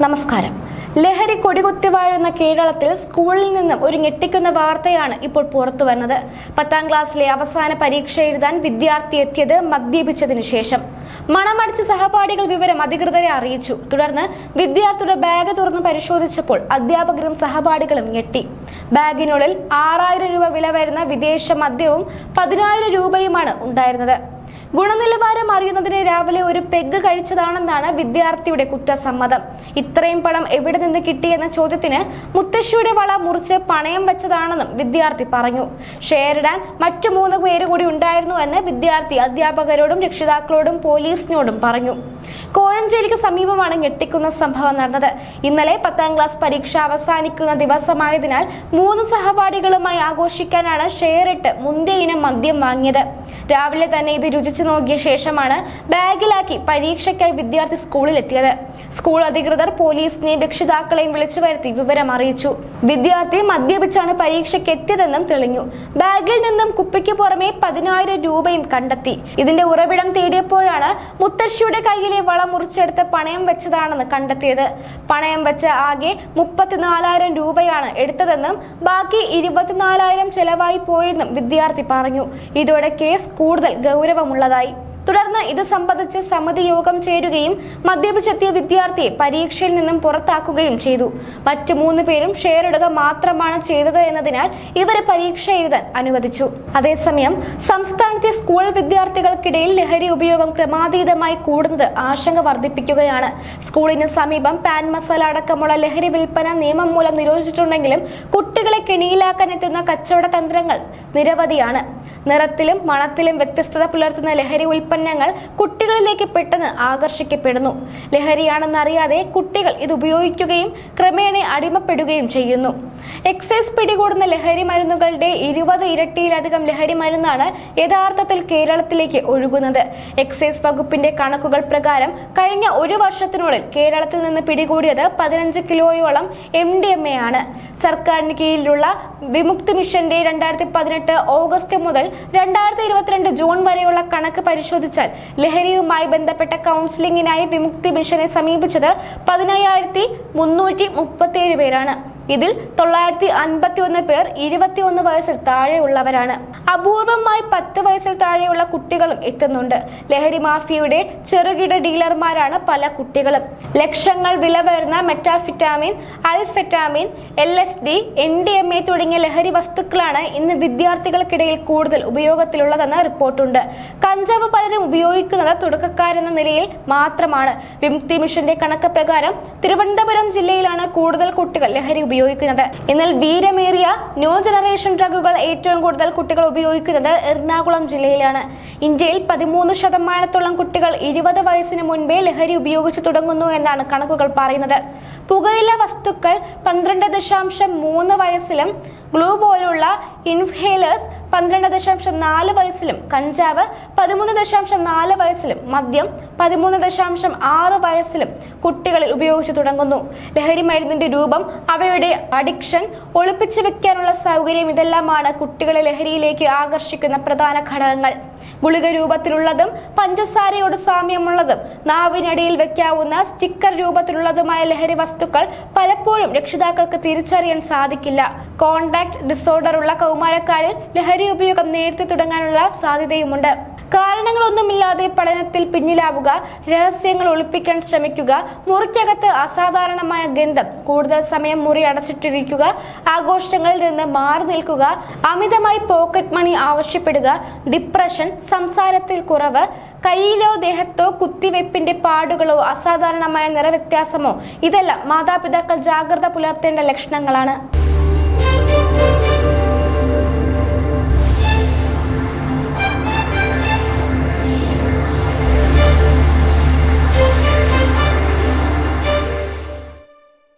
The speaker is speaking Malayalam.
നമസ്കാരം. ലഹരി കൊടികുത്തി വാഴുന്ന കേരളത്തിൽ സ്കൂളിൽ നിന്നും ഒരു ഞെട്ടിക്കുന്ന വാർത്തയാണ് ഇപ്പോൾ പുറത്തു വരുന്നത്. പത്താം ക്ലാസ്സിലെ അവസാന പരീക്ഷ എഴുതാൻ വിദ്യാർത്ഥി എത്തിയത് മദ്യപിച്ചതിനു ശേഷം. മണമടിച്ച സഹപാഠികൾ വിവരം അധികൃതരെ അറിയിച്ചു. തുടർന്ന് വിദ്യാർത്ഥിയുടെ ബാഗ് തുറന്ന് പരിശോധിച്ചപ്പോൾ അധ്യാപകരും സഹപാഠികളും ഞെട്ടി. ബാഗിനുള്ളിൽ ആറായിരം രൂപ വില വരുന്ന വിദേശ മദ്യവും പതിനായിരം രൂപയുമാണ് ഉണ്ടായിരുന്നത്. ഗുണനിലവാരം അറിയുന്നതിന് രാവിലെ ഒരു പെഗ് കഴിച്ചതാണെന്നാണ് വിദ്യാർത്ഥിയുടെ കുറ്റസമ്മതം. ഇത്രയും പണം എവിടെ നിന്ന് കിട്ടിയെന്ന ചോദ്യത്തിന് മുത്തശ്ശിയുടെ വള മുറിച്ച് പണയം വെച്ചതാണെന്നും വിദ്യാർത്ഥി പറഞ്ഞു. ഷെയറിടാൻ മറ്റു മൂന്ന് പേര് കൂടി ഉണ്ടായിരുന്നു എന്ന് വിദ്യാർത്ഥി അധ്യാപകരോടും രക്ഷിതാക്കളോടും പോലീസിനോടും പറഞ്ഞു. കോഴഞ്ചേരിക്ക് സമീപമാണ് ഞെട്ടിക്കുന്ന സംഭവം നടന്നത്. ഇന്നലെ പത്താം ക്ലാസ് പരീക്ഷ അവസാനിക്കുന്ന ദിവസമായതിനാൽ മൂന്ന് സഹപാഠികളുമായി ആഘോഷിക്കാനാണ് ഷെയറിട്ട് മുന്തിയ ഇനം മദ്യം വാങ്ങിയത്. രാവിലെ തന്നെ ഇത് രുചിച്ചു നോക്കിയ ശേഷമാണ് ബാഗിലാക്കി പരീക്ഷയ്ക്കായി വിദ്യാർത്ഥി സ്കൂളിൽ എത്തിയത്. സ്കൂൾ അധികൃതർ പോലീസിനെയും രക്ഷിതാക്കളെയും വിളിച്ചു വരുത്തി വിവരം അറിയിച്ചു. വിദ്യാർത്ഥി മദ്യപിച്ചാണ് പരീക്ഷയ്ക്ക് എത്തിയതെന്നും തെളിഞ്ഞു. ബാഗിൽ നിന്നും കുപ്പിക്ക് പുറമെ പതിനായിരം രൂപയും കണ്ടെത്തി. ഇതിന്റെ ഉറവിടം തേടിയപ്പോഴാണ് മുത്തശ്ശിയുടെ കയ്യിലെ വള മുറിച്ചെടുത്ത് പണയം വെച്ചതാണെന്ന് കണ്ടെത്തിയത്. പണയം വെച്ച ആകെ മുപ്പത്തിനാലായിരം രൂപയാണ് എടുത്തതെന്നും ബാക്കി ഇരുപത്തിനാലായിരം ചെലവായി പോയെന്നും വിദ്യാർത്ഥി പറഞ്ഞു. ഇതോടെ കേസ് കൂടുതൽ ഗൗരവമുള്ളതായി തുടർന്ന് ഇത് സംബന്ധിച്ച് സമിതി യോഗം ചേരുകയും മദ്യപിച്ചെത്തിയ വിദ്യാർത്ഥിയെ പരീക്ഷയിൽ നിന്നും പുറത്താക്കുകയും ചെയ്തു. മറ്റു മൂന്ന് പേരും ഷെയർ ഇടുക മാത്രമാണ് ചെയ്തത് എന്നതിനാൽ ഇവരെ പരീക്ഷ എഴുതാൻ അനുവദിച്ചു. അതേസമയം സംസ്ഥാനത്തെ സ്കൂൾ വിദ്യാർത്ഥികൾക്കിടയിൽ ലഹരി ഉപയോഗം ക്രമാതീതമായി കൂടുന്നത് ആശങ്ക വർദ്ധിപ്പിക്കുകയാണ്. സ്കൂളിന് സമീപം പാൻ മസാല അടക്കമുള്ള ലഹരി വിൽപ്പന നിയമം മൂലം നിരോധിച്ചിട്ടുണ്ടെങ്കിലും കുട്ടികളെ കെണിയിലാക്കാൻ എത്തുന്ന കച്ചവട തന്ത്രങ്ങൾ നിരവധിയാണ്. നിറത്തിലും മണത്തിലും വ്യത്യസ്തത പുലർത്തുന്ന ലഹരി ഉൽപ്പന്നങ്ങൾ കുട്ടികളിലേക്ക് പെട്ടെന്ന് ആകർഷിക്കപ്പെടുന്നു. ലഹരിയാണെന്നറിയാതെ കുട്ടികൾ ഇത് ഉപയോഗിക്കുകയും ക്രമേണ അടിമപ്പെടുകയും ചെയ്യുന്നു. എക്സൈസ് പിടികൂടുന്ന ലഹരി മരുന്നുകളുടെ ഇരുപത് ഇരട്ടിയിലധികം ലഹരി മരുന്നാണ് യഥാർത്ഥത്തിൽ കേരളത്തിലേക്ക് ഒഴുകുന്നത്. എക്സൈസ് വകുപ്പിന്റെ കണക്കുകൾ പ്രകാരം കഴിഞ്ഞ ഒരു വർഷത്തിനുള്ളിൽ കേരളത്തിൽ നിന്ന് പിടികൂടിയത് പതിനഞ്ച് കിലോയോളം എം ഡി എം എ ആണ്. സർക്കാരിന് കീഴിലുള്ള വിമുക്തി മിഷന്റെ രണ്ടായിരത്തി പതിനെട്ട് ഓഗസ്റ്റ് മുതൽ രണ്ടായിരത്തി ഇരുപത്തിരണ്ട് ജൂൺ വരെയുള്ള കണക്ക് പരിശോധിച്ചാൽ ലഹരിയുമായി ബന്ധപ്പെട്ട കൗൺസിലിംഗിനായി വിമുക്തി മിഷനെ സമീപിച്ചത് പതിനയ്യായിരത്തി മുന്നൂറ്റി മുപ്പത്തിയേഴ് പേരാണ്. ഇതിൽ തൊള്ളായിരത്തി അൻപത്തി ഒന്ന് പേർ ഇരുപത്തിയൊന്ന് വയസ്സിൽ താഴെയുള്ളവരാണ്. അപൂർവമായി പത്ത് വയസ്സിൽ താഴെയുള്ള കുട്ടികളും എത്തുന്നുണ്ട്. ലഹരി മാഫിയയുടെ ചെറുകിട ഡീലർമാരാണ് പല കുട്ടികളും. ലക്ഷങ്ങൾ വില വരുന്ന methamphetamine amphetamine L S D N D M A തുടങ്ങിയ ലഹരി വസ്തുക്കളാണ് ഇന്ന് വിദ്യാർത്ഥികൾക്കിടയിൽ കൂടുതൽ ഉപയോഗത്തിലുള്ളതെന്ന് റിപ്പോർട്ടുണ്ട്. കഞ്ചാവ് പലരും ഉപയോഗിക്കുന്നത് തുടക്കക്കാരെന്ന നിലയിൽ മാത്രമാണ്. വിമുക്തി മിഷന്റെ കണക്ക് പ്രകാരം തിരുവനന്തപുരം ജില്ലയിലാണ് കൂടുതൽ കുട്ടികൾ ലഹരി ഉപയോഗിക്കുന്നത്. എന്നാൽ വീരമേറിയ ന്യൂ ജനറേഷൻ ഡ്രഗുകൾ ഏറ്റവും കൂടുതൽ കുട്ടികൾ ഉപയോഗിക്കുന്നത് എറണാകുളം ജില്ലയിലാണ്. ഇന്ത്യയിൽ പതിമൂന്ന് ശതമാനത്തോളം കുട്ടികൾ ഇരുപത് വയസ്സിന് മുൻപേ ലഹരി ഉപയോഗിച്ചു തുടങ്ങുന്നു എന്നാണ് കണക്കുകൾ പറയുന്നത്. പുകയില വസ്തുക്കൾ പന്ത്രണ്ട് ദശാംശം മൂന്ന് വയസ്സിലും ഗ്ലൂ പോലുള്ള ഇൻഹേലേഴ്സ് പന്ത്രണ്ട് ദശാംശം നാല് വയസ്സിലും കഞ്ചാവ് പതിമൂന്ന് ദശാംശം നാല് വയസ്സിലും മദ്യം പതിമൂന്ന് ദശാംശം ആറ് വയസ്സിലും കുട്ടികളിൽ ഉപയോഗിച്ചു തുടങ്ങുന്നു. ലഹരി മരുന്നിന്റെ രൂപം അവയുടെ അഡിക്ഷൻ ഒളിപ്പിച്ചു വെക്കാനുള്ള സൗകര്യം ഇതെല്ലാമാണ് കുട്ടികളെ ലഹരിയിലേക്ക് ആകർഷിക്കുന്ന പ്രധാന ഘടകങ്ങൾ. ഗുളിക രൂപത്തിലുള്ളതും പഞ്ചസാരയോട് സാമ്യമുള്ളതും നാവിനടിയിൽ വെക്കാവുന്ന സ്റ്റിക്കർ രൂപത്തിലുള്ളതുമായ ലഹരി വസ്തുക്കൾ പലപ്പോഴും രക്ഷിതാക്കൾക്ക് തിരിച്ചറിയാൻ സാധിക്കില്ല. കോണ്ടാക്ട് ഡിസോർഡർ ഉള്ള കൗമാരക്കാരിൽ ലഹരി ഉപയോഗം നേരത്തെ തുടങ്ങാനുള്ള സാധ്യതയുമുണ്ട്. കാരണങ്ങളൊന്നുമില്ലാതെ പഠനത്തിൽ പിന്നിലാവുക രഹസ്യങ്ങൾ ഒളിപ്പിക്കാൻ ശ്രമിക്കുക മുറിക്കകത്ത് അസാധാരണമായ ഗന്ധം കൂടുതൽ സമയം മുറി അടച്ചിട്ടിരിക്കുക ആഘോഷങ്ങളിൽ നിന്ന് മാറി നിൽക്കുക അമിതമായി പോക്കറ്റ് മണി ആവശ്യപ്പെടുക ഡിപ്രഷൻ സംസാരത്തിൽ കുറവ് കയ്യിലോ ദേഹത്തോ കുത്തിവെപ്പിന്റെ പാടുകളോ അസാധാരണമായ നിറവ്യത്യാസമോ ഇതെല്ലാം മാതാപിതാക്കൾ ജാഗ്രത പുലർത്തേണ്ട ലക്ഷണങ്ങളാണ്.